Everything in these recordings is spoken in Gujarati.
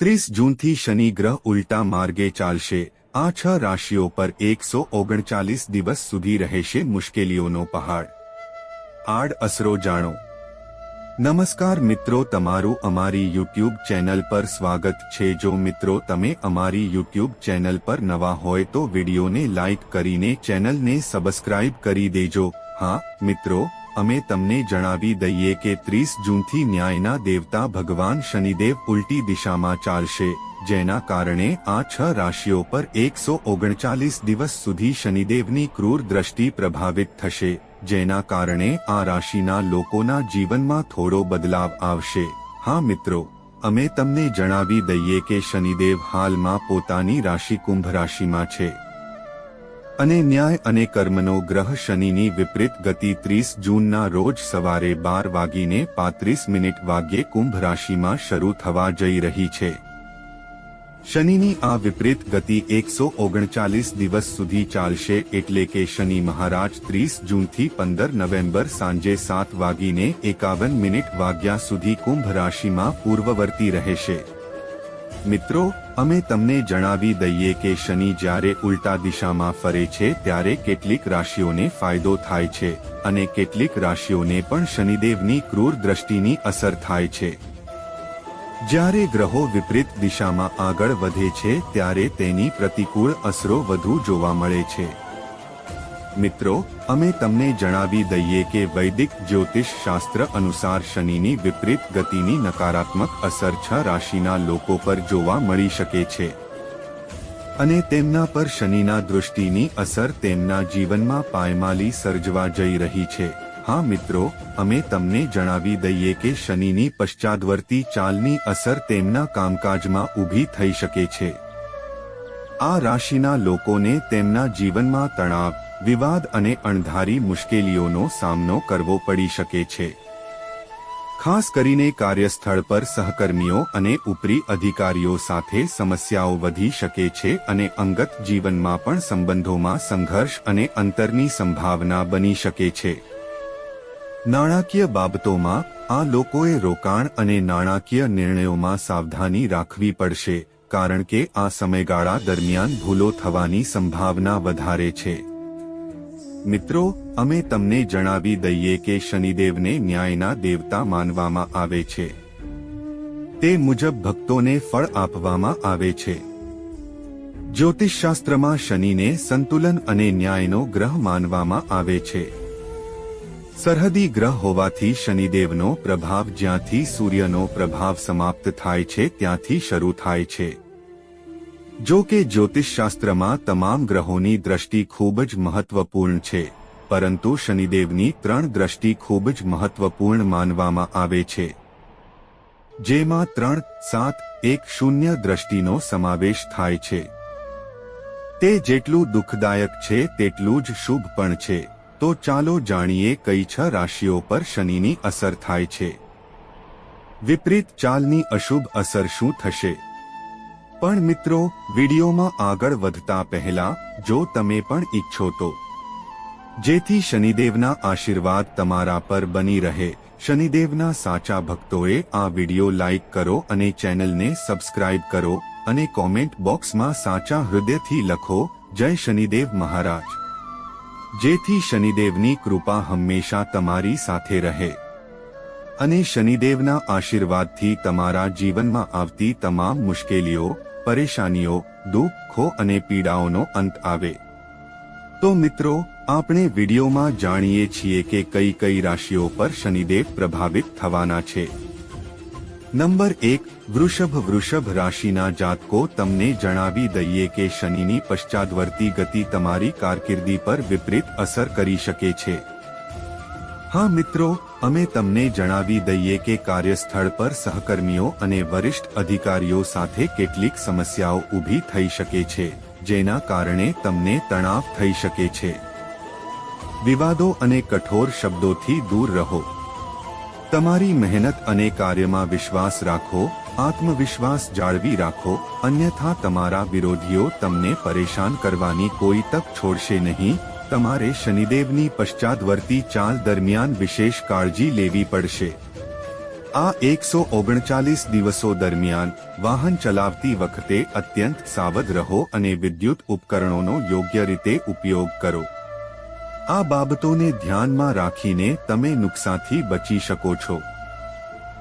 ત્રીસ જૂનથી શનિ ગ્રહ ઉલટા માર્ગે ચાલશે. આ છ રાશિઓ પર એકસો ઓગણચાલીસ દિવસ સુધી રહેશે મુશ્કેલીઓનો પહાડ. આડ અસરો જાણો. નમસ્કાર મિત્રો, તમારું અમારી યુટ્યુબ ચેનલ પર સ્વાગત છે. જો મિત્રો, તમે અમારી યુટ્યુબ ચેનલ પર નવા હોય તો વિડીયોને લાઇક કરીને ચેનલને સબસ્ક્રાઇબ કરી દેજો. હા, મિત્રો અમે તમને જણાવી દઈએ કે ત્રીસ જૂનથી ન્યાયના દેવતા ભગવાન શનિદેવ ઉલટી દિશામાં ચાલશે, જેના કારણે આ છ રાશિઓ પર એકસો ઓગણચાલીસ દિવસ સુધી શનિદેવની ક્રૂર દ્રષ્ટિ પ્રભાવિત થશે, જેના કારણે આ રાશિના લોકોના જીવનમાં થોડો બદલાવ આવશે. હા મિત્રો, અમે તમને જણાવી દઈએ કે શનિદેવ હાલમાં પોતાની રાશિ કુંભ રાશિમાં છે. અને ન્યાય અને કર્મનો ગ્રહ શનિની વિપરીત ગતિ ત્રીસ જૂનના રોજ સવારે બાર વાગીને પાંત્રીસ મિનિટ વાગ્યે કુંભ રાશિમાં શરૂ થવા જઈ રહી છે. શનિની આ વિપરીત ગતિ એકસો ઓગણચાલીસ દિવસ સુધી ચાલશે એટલે કે શનિ મહારાજ ત્રીસ જૂનથી પંદર નવેમ્બર સાંજે સાત વાગીને એકાવન મિનિટ વાગ્યા સુધી કુંભ રાશિમાં પૂર્વવર્તી રહેશે. મિત્રો અમે તમને જણાવી દઈએ કે શનિ જ્યારે ઉલટા દિશામાં ફરે છે ત્યારે કેટલીક રાશિઓને ફાયદો થાય છે અને કેટલીક રાશિઓને પણ શનિદેવની ક્રૂર દ્રષ્ટિની અસર થાય છે. જ્યારે ગ્રહો વિપરીત દિશામાં આગળ વધે છે, ત્યારે તેની પ્રતિકૂળ અસરો વધુ જોવા મળે છે. મિત્રો, અમે તમને જણાવી દઈએ કે વૈદિક જ્યોતિષ શાસ્ત્ર અનુસાર શનિની વિપરીત ગતિની નકારાત્મક અસર છ રાશિના લોકો પર જોવા મળી શકે છે. અને તેમના પર શનિના દૃષ્ટિની અસર તેમના જીવનમાં પાયમાલી સર્જવા જઈ રહી છે. હા મિત્રો, અમે તમને જણાવી દઈએ કે શનિની પશ્ચાદવર્તી ચાલની અસર તેમના કામકાજમાં ઊભી થઈ શકે છે. આ રાશિના લોકોને તેમના જીવનમાં તણાવ, વિવાદ અને અણધારી મુશ્કેલીઓનો સામનો કરવો પડી શકે છે. ખાસ કરીને કાર્યસ્થળ પર સહકર્મીઓ અને ઉપરી અધિકારીઓ સાથે સમસ્યાઓ વધી શકે છે અને અંગત જીવનમાં પણ સંબંધોમાં સંઘર્ષ અને અંતરની સંભાવના બની શકે છે. નાણાકીય બાબતોમાં આ લોકોએ રોકાણ અને નાણાકીય નિર્ણયોમાં સાવધાની રાખવી પડશે. કારણ કે આ સમયગાળા દરમિયાન ભૂલો થવાની સંભાવના વધારે છે. મિત્રો, અમે તમને જણાવી દઈએ કે શનિદેવને ન્યાયના દેવતા માનવામાં આવે છે. તે મુજબ ભક્તોને ફળ આપવામાં આવે છે. જ્યોતિષશાસ્ત્રમાં શનિને સંતુલન અને ન્યાયનો ગ્રહ માનવામાં આવે છે. સરહદી ગ્રહ હોવાથી શનિદેવનો પ્રભાવ જ્યાંથી સૂર્યનો પ્રભાવ સમાપ્ત થાય છે ત્યાંથી શરૂ થાય છે. જો કે જ્યોતિષશાસ્ત્રમાં તમામ ગ્રહોની દ્રષ્ટિ ખૂબ જ મહત્વપૂર્ણ છે, પરંતુ શનિદેવની ત્રણ દ્રષ્ટિ ખૂબ જ મહત્વપૂર્ણ માનવામાં આવે છે. જેમાં ત્રણ, સાત, એક શૂન્ય દ્રષ્ટિનો સમાવેશ થાય છે. તે જેટલું દુઃખદાયક છે તેટલું જ શુભ પણ છે. તો ચાલો જાણીએ કઈ છ રાશિઓ પર શનિની અસર થાય છે. વિપરીત ચાલની અશુભ અસર શું થશે? પણ મિત્રો, વિડીયોમાં આગળ વધતા પહેલા, જો તમે પણ ઈચ્છો તો. જેથી શનિદેવના આશીર્વાદ તમારા પર બની રહે. શનિદેવના સાચા ભક્તોએ આ વીડિયો લાઇક કરો અને ચેનલને સબસ્ક્રાઇબ કરો અને કોમેન્ટ બોક્સમાં સાચા હૃદયથી લખો, જય શનિદેવ મહારાજ. જેથી શનિદેવની કૃપા હંમેશા તમારી સાથે રહે. અને શનિદેવના આશીર્વાદથી તમારા જીવનમાં આવતી તમામ મુશ્કેલીઓ, પરેશાનીઓ, દુઃખો અને પીડાઓનો અંત આવે. તો મિત્રો, આપણે વિડીયોમાં જાણીએ છીએ કે કઈ કઈ રાશિઓ પર શનિદેવ પ્રભાવિત થવાના છે. નંબર એક, વૃષભ વૃષભ રાશિના જાતકો તમને જણાવી દઈએ કે શનિની પશ્ચાદવર્તી ગતિ તમારી કારકિર્દી પર વિપરીત અસર કરી શકે છે. હા મિત્રો, અમે તમને જણાવી દઈએ કે કાર્યસ્થળ પર સહકર્મીઓ અને વરિષ્ઠ અધિકારીઓ સાથે કેટલીક સમસ્યાઓ ઊભી થઈ શકે છે, જેના કારણે તમને તણાવ થઈ શકે છે. વિવાદો અને કઠોર શબ્દોથી દૂર રહો. તમારી મહેનત અને કાર્યમાં વિશ્વાસ રાખો, આત્મવિશ્વાસ જાળવી રાખો, અન્યથા તમારા વિરોધીઓ તમને પરેશાન કરવાની કોઈ તક છોડશે નહીં. તમારે શનિદેવની પશ્ચાદવર્તી ચાલ દરમિયાન વિશેષ કાળજી લેવી પડશે. આ એકસો ઓગણચાલીસ દિવસો દરમિયાન વાહન ચલાવતી વખતે અત્યંત સાવધ રહો અને વિદ્યુત ઉપકરણોનો યોગ્ય રીતે ઉપયોગ કરો. આ બાબતોને ધ્યાનમાં રાખીને તમે નુકસાનથી બચી શકો છો.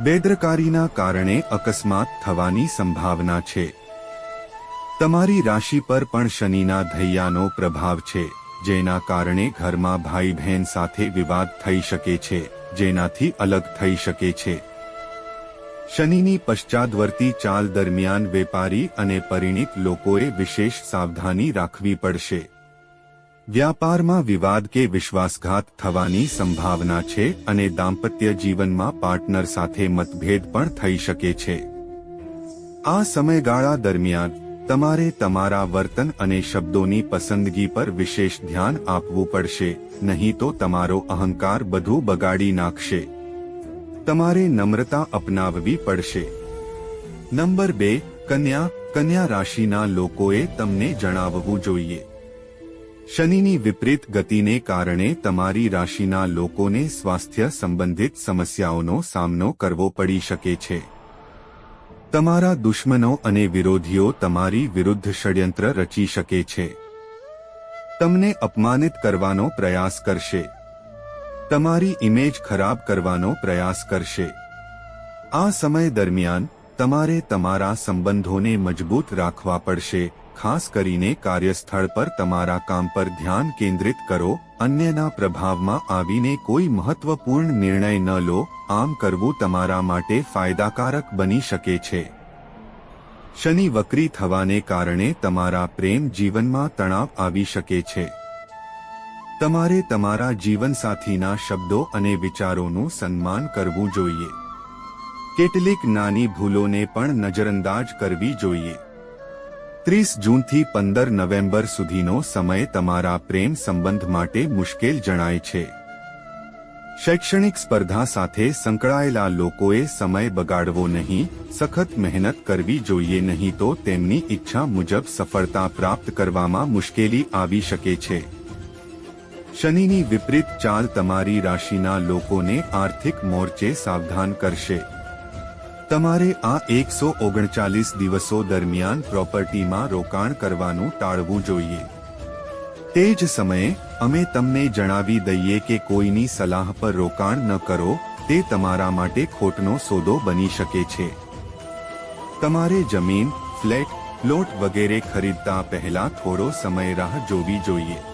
બેદરકારીના કારણે અકસ્માત થવાની સંભાવના છે. તમારી રાશિ પર પણ શનિના ધૈયાનો પ્રભાવ છે, જેના કારણે ઘરમાં ભાઈ બહેન સાથે વિવાદ થઈ શકે છે, જેનાથી અલગ થઈ શકે છે. શનિની પશ્ચાદવર્તી ચાલ દરમિયાન વેપારી અને પરિણિત લોકોએ વિશેષ સાવધાની રાખવી પડશે. વ્યાપારમાં વિવાદ કે વિશ્વાસઘાત થવાની સંભાવના છે અને દાંપત્ય જીવનમાં પાર્ટનર સાથે મતભેદ પણ થઈ શકે છે. આ સમયગાળા દરમિયાન, તમારે તમારા વર્તન અને શબ્દોની પસંદગી પર વિશેષ ધ્યાન આપવું પડશે, નહીં તો તમારો અહંકાર બધું બગાડી નાખશે. તમારે નમ્રતા અપનાવવી પડશે. નંબર બે, કન્યા કન્યા રાશિના લોકોએ તમને જણાવવું જોઈએ. શનિની વિપરીત ગતિને કારણે તમારી રાશિના લોકોને સ્વાસ્થ્ય સંબંધિત સમસ્યાઓનો સામનો કરવો પડી શકે છે. તમારા દુશ્મનો અને વિરોધીઓ તમારી વિરુદ્ધ ષડયંત્ર રચી શકે છે. તમને અપમાનિત કરવાનો પ્રયાસ કરશે. તમારી ઇમેજ ખરાબ કરવાનો પ્રયાસ કરશે. આ સમય દરમિયાન તમારે તમારા સંબંધોને મજબૂત રાખવા પડશે. ખાસ કરીને કાર્યસ્થળ પર તમારા કામ પર ધ્યાન કેન્દ્રિત કરો, અન્યના પ્રભાવમાં આવીને કોઈ મહત્વપૂર્ણ નિર્ણય ન લો, આમ કરવું તમારા માટે ફાયદાકારક બની શકે છે. શનિ વક્રી થવાને કારણે તમારા પ્રેમ જીવનમાં તણાવ આવી શકે છે. તમારે તમારા જીવનસાથીના શબ્દો અને વિચારોનું સન્માન કરવું જોઈએ. કેટલીક નાની ભૂલોને પણ નજરઅંદાજ કરવી જોઈએ. ત્રીસ જૂનથી પંદર નવેમ્બર સુધીનો સમય તમારા પ્રેમ સંબંધ માટે મુશ્કેલ જણાય છે. શૈક્ષણિક સ્પર્ધા સાથે સંકળાયેલા લોકોએ સમય બગાડવો નહીં, સખત મહેનત કરવી જોઈએ નહીં તો તેમની ઈચ્છા મુજબ સફળતા પ્રાપ્ત કરવામાં મુશ્કેલી આવી શકે છે. શનિની વિપરીત ચાલ તમારી રાશિના લોકોને આર્થિક મોરચે સાવધાન કરશે. તમારે આ એકસો ઓગણચાલીસ દિવસો દરમિયાન પ્રોપર્ટીમાં રોકાણ કરવાનું ટાળવું જોઈએ. તે જ સમયે, અમે તમને જણાવી દઈએ કે કોઈની સલાહ પર રોકાણ ન કરો, તે તમારા માટે ખોટનો સોદો બની શકે છે. તમારે જમીન, ફ્લેટ, પ્લોટ વગેરે ખરીદતા પહેલા થોડો સમય રાહ જોવી જોઈએ.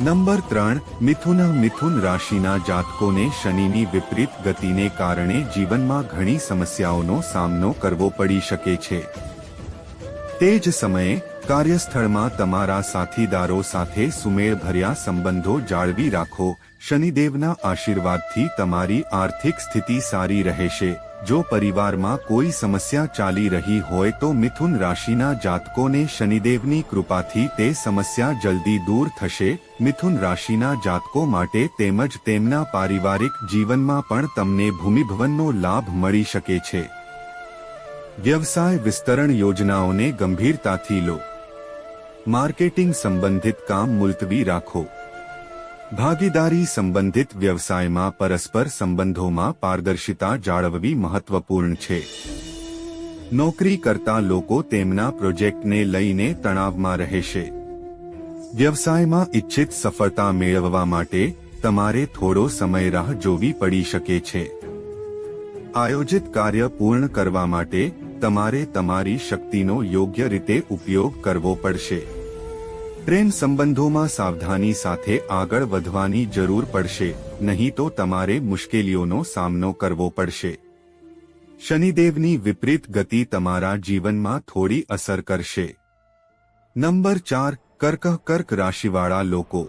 નંબર ત્રણ, મિથુન મિથુન રાશિના જાતકોને શનિની વિપરીત ગતિને કારણે જીવનમાં ઘણી સમસ્યાઓનો સામનો કરવો પડી શકે છે. તે જ સમયે કાર્યસ્થળમાં તમારા સાથીદારો સાથે સુમેળભર્યા સંબંધો જાળવી રાખો. શનિદેવના આશીર્વાદથી તમારી આર્થિક સ્થિતિ સારી રહેશે. જો પરિવારમાં કોઈ સમસ્યા ચાલી રહી હોય તો મિથુન રાશિના જાતકોને શનિદેવની કૃપાથી તે સમસ્યા જલ્દી દૂર થશે. મિથુન રાશિના જાતકો માટે તેમજ તેમના પારિવારિક જીવનમાં પણ તમને ભૂમિભવનનો લાભ મળી શકે છે. વ્યવસાય વિસ્તરણ યોજનાઓને ગંભીરતાથી લો. માર્કેટિંગ સંબંધિત કામ મુલતવી રાખો. ભાગીદારી સંબંધિત વ્યવસાયમાં પરસ્પર સંબંધોમાં પારદર્શિતા જાળવવી મહત્વપૂર્ણ છે. નોકરી કરતા લોકો તેમના પ્રોજેક્ટને લઈને તણાવમાં રહેશે. વ્યવસાયમાં ઇચ્છિત સફળતા મેળવવા માટે તમારે થોડો સમય રાહ જોવી પડી શકે છે. આયોજિત કાર્ય પૂર્ણ કરવા માટે તમારે તમારી શક્તિનો યોગ્ય રીતે ઉપયોગ કરવો પડશે. પ્રેમ સંબંધોમાં સાવધાની સાથે આગળ વધવાની જરૂર પડશે, નહીં તો તમારે મુશ્કેલીઓનો સામનો કરવો પડશે. શનિદેવની વિપરીત ગતિ તમારા જીવનમાં થોડી અસર કરશે. નંબર ચાર, કર્ક કર્ક રાશિવાળા લોકો.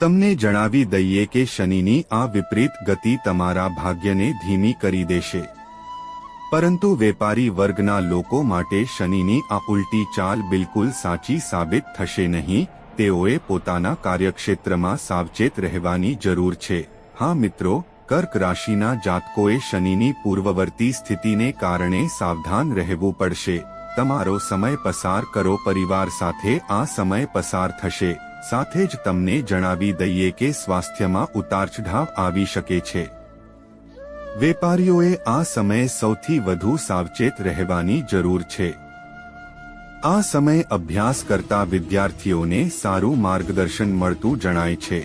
તમને જણાવી દઈએ કે શનિની આ વિપરીત ગતિ તમારા ભાગ્યને ધીમી કરી દેશે. પરંતુ વેપારી વર્ગના લોકો માટે શનિની આ ઉલટી ચાલ બિલકુલ સાચી સાબિત થશે નહીં, તેઓએ પોતાના કાર્યક્ષેત્રમાં સાવચેત રહેવાની જરૂર છે. હા મિત્રો, કર્ક રાશિના જાતકોએ શનિની પૂર્વવર્તી સ્થિતિને કારણે સાવધાન રહેવું પડશે. તમારો સમય પસાર કરો પરિવાર સાથે, આ સમય પસાર થશે. સાથે જ તમને જણાવી દઈએ કે સ્વાસ્થ્યમાં ઉતારચઢાવ આવી શકે છે. વેપારીઓએ આ સમયે સૌથી વધુ સાવચેત રહેવાની જરૂર છે. આ સમયે અભ્યાસ કરતા વિદ્યાર્થીઓને સારું માર્ગદર્શન મળતું જણાય છે.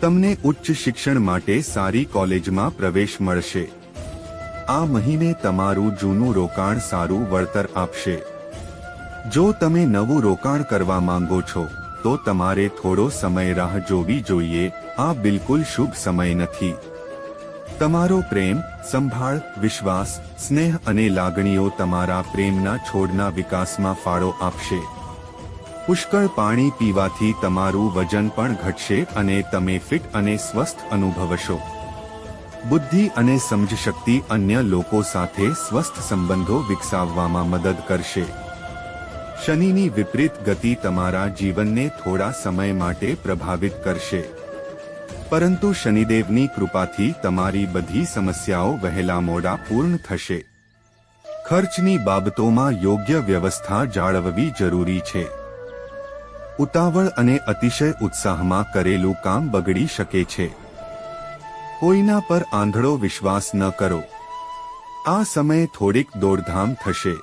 તમને ઉચ્ચ શિક્ષણ માટે સારી કોલેજમાં પ્રવેશ મળશે. આ મહિને તમારું જૂનું રોકાણ સારું વળતર આપશે. જો તમે નવું રોકાણ કરવા માંગો છો, તો તમારે થોડો સમય રાહ જોવી જોઈએ. આ બિલકુલ શુભ સમય નથી. તમારો પ્રેમ, સંભાળ, વિશ્વાસ, સ્નેહ અને લાગણીઓ તમારા પ્રેમના છોડના વિકાસમાં ફાળો આપશે. પુષ્કળ પાણી પીવાથી તમારું વજન પણ ઘટશે અને તમે ફિટ અને સ્વસ્થ અનુભવશો. બુદ્ધિ અને સમજશક્તિ અન્ય લોકો સાથે સ્વસ્થ સંબંધો વિકસાવવામાં મદદ કરશે. શનિની વિપરીત ગતિ તમારા જીવનને થોડા સમય માટે પ્રભાવિત કરશે. પરંતુ શનિદેવની કૃપાથી તમારી બધી સમસ્યાઓ વહેલા મોડા પૂર્ણ થશે. ખર્ચની બાબતોમાં યોગ્ય વ્યવસ્થા જાળવવી જરૂરી છે. ઉતાવળ અને અતિશય ઉત્સાહમાં કરેલું કામ બગડી શકે છે. કોઈના પર આંધળો વિશ્વાસ ન કરો. આ સમયે થોડીક દોડધામ થશે.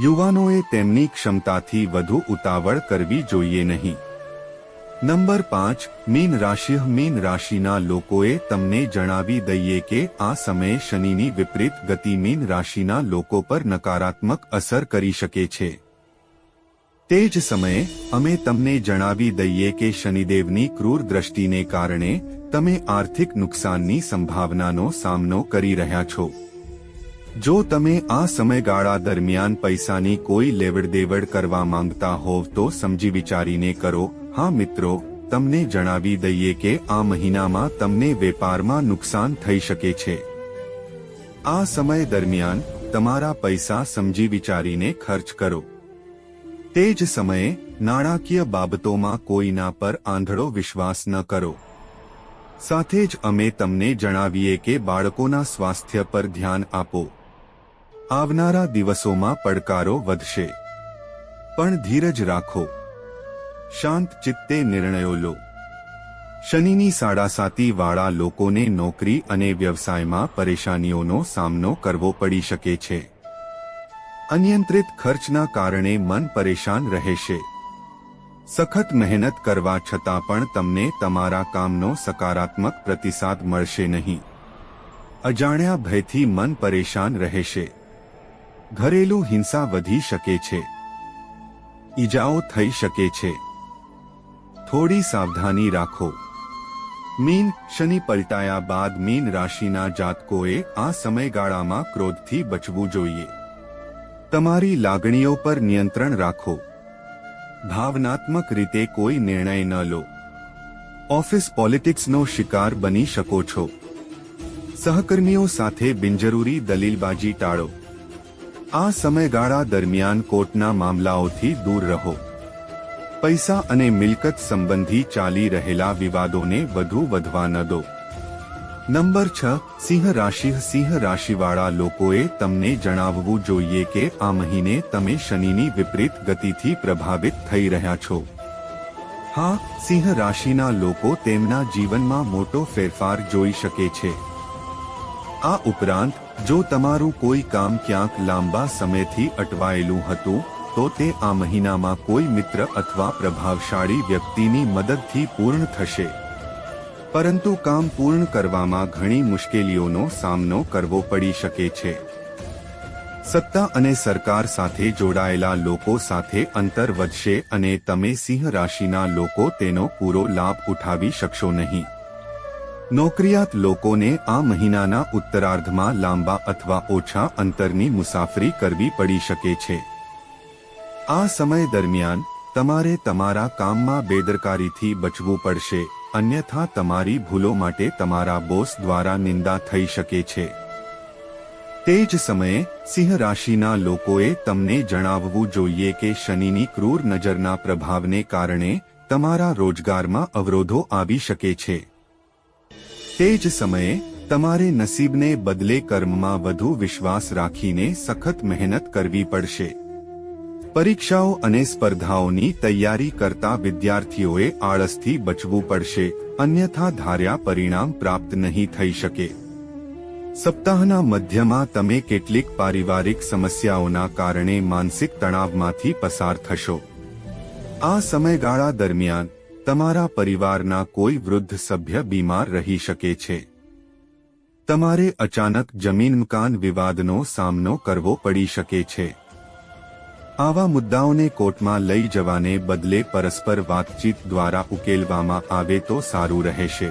યુવાનોએ તેમની ક્ષમતાથી વધુ ઉતાવળ કરવી જોઈએ નહીં. નંબર પાંચ, મીન રાશિ, મીન રાશિના લોકોએ તમને જણાવી દઈએ કે આ સમયે શનિની વિપરીત ગતિ મીન રાશિના લોકો પર નકારાત્મક અસર કરી શકે છે. તે જ સમયે, અમે તમને જણાવી દઈએ કે શનિદેવની ક્રૂર દ્રષ્ટિને કારણે તમે આર્થિક નુકસાનની સંભાવનાનો સામનો કરી રહ્યા છો. જો તમે આ સમયગાળા દરમિયાન પૈસાની કોઈ લેવડદેવડ કરવા માંગતા હોવ તો સમજી વિચારીને કરો હા મિત્રો, તમને જણાવી દઈએ કે આ મહિનામાં તમને વેપારમાં નુકસાન થઈ શકે છે. આ સમય દરમિયાન તમારા પૈસા સમજી વિચારીને ખર્ચ કરો. તે જ સમયે નાણાકીય બાબતોમાં કોઈના પર આંધળો વિશ્વાસ ન કરો. સાથે જ અમે તમને જણાવીએ કે બાળકોના સ્વાસ્થ્ય પર ધ્યાન આપો. આવનારા દિવસોમાં પડકારો વધશે. પણ ધીરજ રાખો. શાંત ચિત્તે નિર્ણયો લો. શનિની સાડાસાતી વાળા લોકોને નોકરી અને વ્યવસાયમાં પરેશાનીઓનો સામનો કરવો પડી શકે છે. અનિયંત્રિત ખર્ચના કારણે મન પરેશાન રહેશે. સખત મહેનત કરવા છતાં પણ તમને તમારા કામનો સકારાત્મક પ્રતિસાદ મળશે નહીં. અજાણ્યા ભયથી મન પરેશાન રહેશે. ઘરેલું હિંસા વધી શકે છે. ઈજાઓ થઈ શકે છે. થોડી સાવધાની રાખો મીન શનિ પલટાયા બાદ મીન રાશિના જાતકોએ આ સમયગાળામાં ક્રોધથી બચવું જોઈએ તમારી લાગણીઓ પર નિયંત્રણ રાખો ભાવનાત્મક રીતે કોઈ નિર્ણય ન લો ઓફિસ પોલિટિક્સનો શિકાર બની શકો છો સહકર્મીઓ સાથે બિનજરૂરી દલીલબાજી ટાળો આ સમયગાળા દરમિયાન કોર્ટના મામલાઓથી દૂર રહો પૈસા અને મિલકત સંબંધી ચાલી રહેલા વિવાદોને વધુ વધવા ન દો. નંબર છ, સિંહ રાશિ, સિંહ રાશિવાળા લોકોએ તમને જણાવવું જોઈએ કે આ મહિને તમે શનિની વિપરીત ગતિથી પ્રભાવિત થઈ રહ્યા છો. હા, સિંહ રાશિના લોકો તેમના જીવનમાં મોટો ફેરફાર જોઈ શકે છે. આ ઉપરાંત, જો તમારું કોઈ કામ ક્યાંક લાંબા સમયથી અટવાયેલું હતું તો તે આ મહિનામાં કોઈ મિત્ર અથવા પ્રભાવશાળી વ્યક્તિની મદદથી પૂર્ણ થશે. પરંતુ કામ પૂર્ણ કરવામાં ઘણી મુશ્કેલીઓનો સામનો કરવો પડી શકે છે. સત્તા અને સરકાર સાથે જોડાયેલા લોકો સાથે અંતર વધશે અને તમે સિંહ રાશિના લોકો તેનો પૂરો લાભ ઉઠાવી શકશો નહીં. નોકરિયાત લોકોને આ મહિનાના ઉત્તરાર્ધમાં લાંબા અથવા ઓછા અંતરની મુસાફરી કરવી પડી શકે છે. આ સમય દરમિયાન તમારે તમારા કામમાં બેદરકારીથી બચવું પડશે, અન્યથા તમારી ભૂલો માટે તમારા બોસ દ્વારા નિંદા થઈ શકે છે. તે જ સમયે સિંહ રાશિના લોકોએ તમને જણાવવું જોઈએ કે શનિની ક્રૂર નજરના પ્રભાવને કારણે તમારા રોજગારમાં અવરોધો આવી શકે છે. તે જ સમયે તમારે નસીબને બદલે કર્મમાં વધુ વિશ્વાસ રાખીને સખત મહેનત કરવી પડશે. પરીક્ષાઓ અને સ્પર્ધાઓની તૈયારી કરતા વિદ્યાર્થીઓએ આળસથી બચવું પડશે, અન્યથા ધાર્યા પરિણામ પ્રાપ્ત નહીં થઈ શકે. સપ્તાહના મધ્યમાં તમે કેટલીક પારિવારિક સમસ્યાઓના કારણે માનસિક તણાવમાંથી પસાર થશો. આ સમયગાળા દરમિયાન, તમારા પરિવારના કોઈ વૃદ્ધ સભ્ય બીમાર રહી શકે છે. તમારે અચાનક જમીન મકાન વિવાદનો સામનો કરવો પડી શકે છે. આવા મુદ્દાઓને કોર્ટમાં લઈ જવાને બદલે પરસ્પર વાતચીત દ્વારા ઉકેલવામાં આવે તો સારું રહેશે.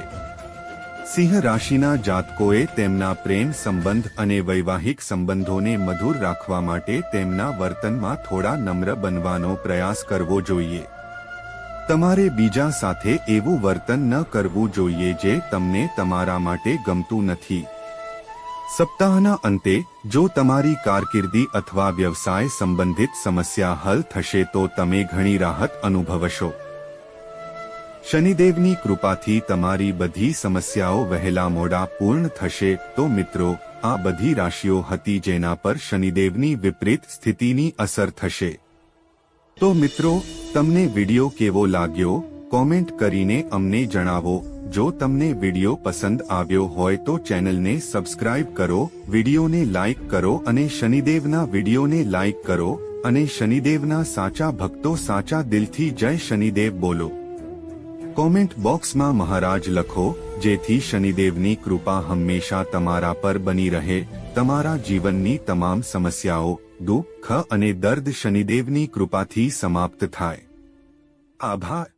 સિંહ રાશિના જાતકોએ તેમના પ્રેમ સંબંધ અને વૈવાહિક સંબંધોને મધુર રાખવા માટે તેમના વર્તનમાં થોડા નમ્ર બનવાનો પ્રયાસ કરવો જોઈએ. તમારે બીજા સાથે એવું વર્તન ન કરવું જોઈએ જે તમને તમારા માટે ગમતું નથી. સપ્તાહના અંતે, જો તમારી કારકિર્દી અથવા વ્યવસાય સંબંધિત સમસ્યા હલ થશે તો તમે ઘણી રાહત અનુભવશો. શનિદેવની કૃપાથી તમારી બધી સમસ્યાઓ વહેલા મોડા પૂર્ણ થશે. તો મિત્રો, આ બધી રાશિઓ હતી જેના પર શનિદેવની વિપરીત સ્થિતિની અસર થશે. તો મિત્રો, તમને વિડિયો કેવો લાગ્યો? કોમેન્ટ કરીને અમને જણાવો. જો તમને વિડિયો પસંદ આવ્યો હોય તો ચેનલને સબસ્ક્રાઇબ કરો, વિડિયોને લાઇક કરો અને શનિદેવના વિડીયોને લાઇક કરો અને શનિદેવના સાચા ભક્તો સાચા દિલથી જય શનિદેવ બોલો. કોમેન્ટ બોક્સમાં મહારાજ લખો, જેથી શનિદેવની કૃપા હંમેશા તમારા પર બની રહે, તમારા જીવનની તમામ સમસ્યાઓ, દુઃખ અને દર્દ શનિદેવની કૃપાથી સમાપ્ત થાય. આભાર.